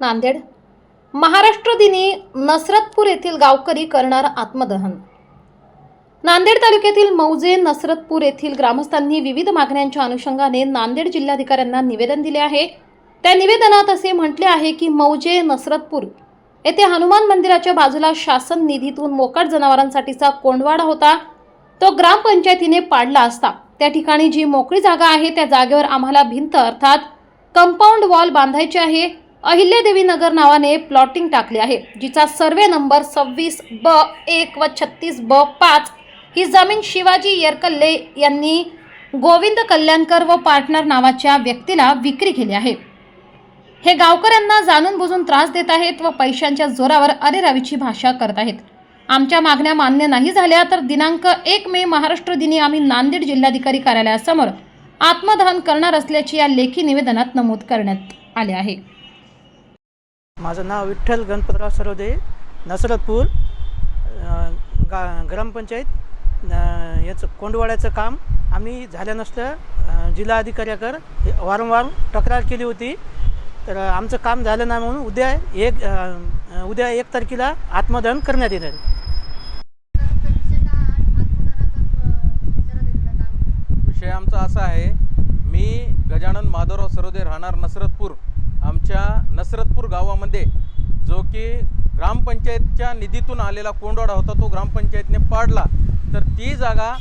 नांदेड. महाराष्ट्र दिनी नसरतपूर येथील गावकरी करणार आत्मदहन. नांदेड तालुक्यातील मौजे नसरतपूर येथील ग्रामस्थांनी विविध मागण्यांच्या अनुषंगाने नांदेड जिल्हाधिकाऱ्यांना निवेदन दिले आहे. त्या निवेदनात असे म्हटले आहे की मौजे नसरतपूर येथे हनुमान मंदिराच्या बाजूला शासन निधीतून मोकाट जनावरांसाठीचा कोंडवाडा होता. तो ग्रामपंचायतीने पाडला असता. त्या ठिकाणी जी मोकळी जागा आहे त्या जागेवर आम्हाला भिंत अर्थात कंपाऊंड वॉल बांधायचे आहे. अहिल्यादेवी नगर नावाने प्लॉटिंग टाकली आहे जिचा सर्वे नंबर सव्वीस ब एक व छत्तीस ब पाच. ही जमीन शिवाजी येरकल्ले यांनी गोविंद कल्याणकर व पार्टनर नावाच्या व्यक्तीला विक्री केली आहे. हे गावकऱ्यांना जाणून बुजून त्रास देत आहेत व पैशांच्या जोरावर अरेरावीची भाषा करत आहेत. आमच्या मागण्या मान्य नाही झाल्या तर दिनांक एक मे महाराष्ट्र दिनी आम्ही नांदेड जिल्हाधिकारी कार्यालयासमोर आत्मदहन करणार असल्याचे या लेखी निवेदनात नमूद करण्यात आले आहे. माझं नाव विठ्ठल गणपतराव सरोदे नसरतपूर गा ग्रामपंचायत याचं कोंडवाड्याचं काम. आम्ही झालं नसतं जिल्हा अधिकाऱ्याकर वारंवार तक्रार केली होती. तर आमचं काम झालं नाही म्हणून उद्या एक उद्या एक तारखेला आत्मदहन करण्यात येणार आहे. विषय आमचा असा आहे मी गजानन माधवराव सरोदे राहणार नसरतपूर. आमच्या नसरतपूर गावामध्ये जो की ग्रामपंचायतच्या निधीतून आलेला कोंडवाडा होता तो ग्रामपंचायतने पाडला. तर ती जागा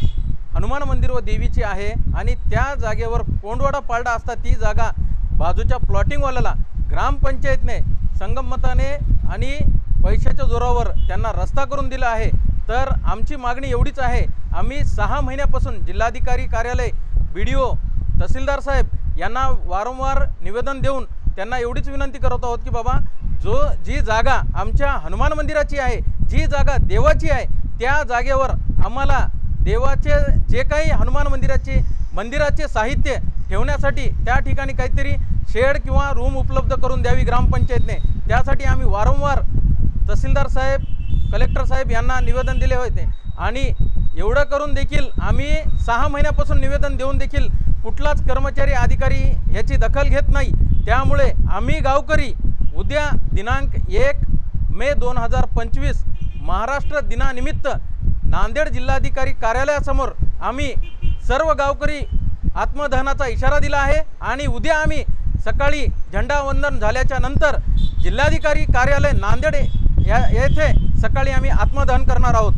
हनुमान मंदिर व देवीची आहे आणि त्या जागेवर कोंडवाडा पाडला असता ती जागा बाजूच्या प्लॉटिंगवाल्याला ग्रामपंचायतने संगमताने आणि पैशाच्या जोरावर त्यांना रस्ता करून दिला आहे. तर आमची मागणी एवढीच आहे आम्ही सहा महिन्यापासून जिल्हाधिकारी कार्यालय बी डी ओ तहसीलदार साहेब यांना वारंवार निवेदन देऊन त्यांना एवढीच विनंती करत आहोत की बाबा जो जी जागा आमच्या हनुमान मंदिराची आहे जी जागा देवाची आहे त्या जागेवर आम्हाला देवाचे जे काही हनुमान मंदिराचे मंदिराचे साहित्य ठेवण्यासाठी त्या ठिकाणी काहीतरी शेड किंवा रूम उपलब्ध करून द्यावी ग्रामपंचायतने. त्यासाठी आम्ही वारंवार तहसीलदार साहेब कलेक्टर साहेब यांना निवेदन दिले होते. आणि एवढं करून देखील आम्ही सहा महिन्यापासून निवेदन देऊन देखील कुठलाच कर्मचारी अधिकारी याची दखल घेत नाही. त्यामुळे आम्ही गावकरी उद्या दिनांक एक मे दोन हजार पंचवीस महाराष्ट्र दिनानिमित्त नांदेड जिल्हाधिकारी कार्यालयासमोर आम्ही सर्व गावकरी आत्मदहनाचा इशारा दिला आहे आणि उद्या आम्ही सकाळी झेंडावंदन झाल्याच्यानंतर जिल्हाधिकारी कार्यालय नांदेड या येथे सकाळी आम्ही आत्मदहन करणार आहोत.